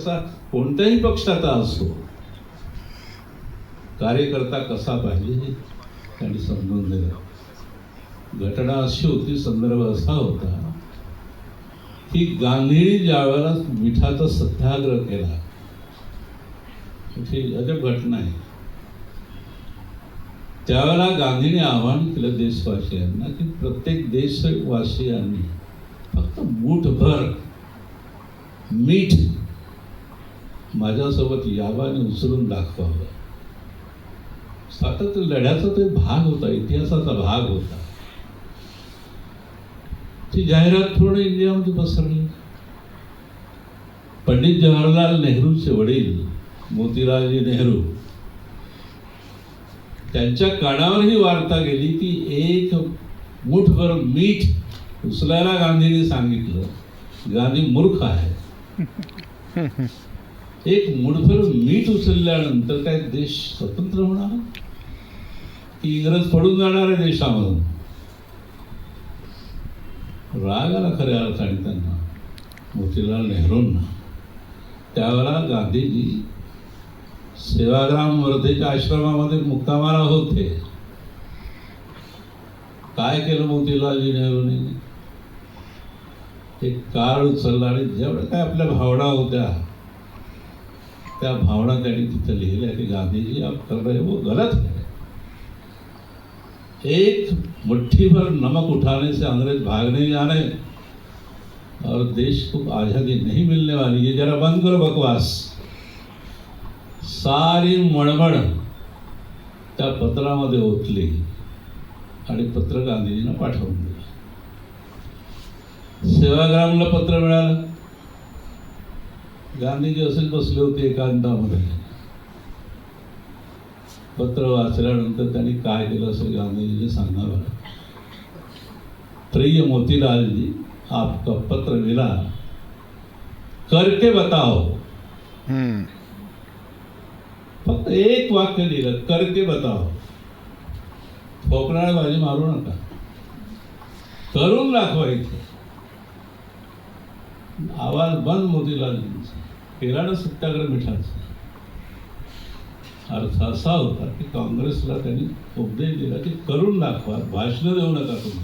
असा कोणत्याही पक्षाचा असतो कार्यकर्ता कसा पाहिजे हे त्यांनी समजून दिलं. घटना अशी होती संदर्भ असा होता की गांधींनी ज्या वेळेला मिठाचा सत्याग्रह केला ही अजब घटना आहे. त्यावेळेला गांधीने आवाहन केलं देशवासियांना की प्रत्येक देशवासियांनी फक्त मूठभर मीठ माझ्यासोबत यावाने उचलून दाखवावं. सातत्य लढ्याचा तो भाग होता इतिहासाचा भाग होता. ती जाहिरात पूर्ण इंडियामध्ये पसरली. पंडित जवाहरलाल नेहरूचे वडील मोतीलालजी नेहरू. त्यांच्या कानावर ही वार्ता गेली की एक मुठभर मीठ उचलायला गांधीने सांगितलं. गांधी मूर्ख आहे एक मुठभर मीठ उचलल्यानंतर काय देश स्वतंत्र होणार? की इंग्रज पडून जाणार आहे देशामधून? राग आला खऱ्या अर्थाने त्यांना. मोतीलाल नेहरूंना. त्यावेळेला गांधीजी सेवाग्राम वर्धेच्या आश्रमामध्ये मुक्कामाला होते. काय केलं मोतीलालजी नेहरूने? एक काळ उचलला आणि जेवढ्या काय आपल्या भावना होत्या त्या भावना त्यांनी तिथं लिहिल्या की गांधीजी आप कर रहे वो गलत है. एक मुट्ठी भर नमक उठाने से अंग्रेज भागने जाने और देश को आज़ादी नहीं मिलने वाली ये जरा बंद करो बकवास। सारी मणमण त्या पत्रामध्ये ओतली आणि पत्र गांधीजींना पाठवून दिलं. सेवाग्रामला पत्र मिळालं. गांधीजी असेच बसले होते एकांतामध्ये. पत्र वाचल्यानंतर त्यांनी काय केलं असं गांधीजीने सांगावं प्रिय मोतीलाल जी आपका पत्र मिला. करके बताओ. हम्म. फक्त एक वाक्य लिहिलं करके बताओ. ठोकणारी बाजी मारू नका. करून दाखवा इथे आवाज बंद मोतीलालजींचा केला ना सत्याग्रह मिठाचा. अर्थ असा होता की काँग्रेसला त्यांनी उपदेश दिला की करून दाखवा भाषणं देऊ नका तुम्ही.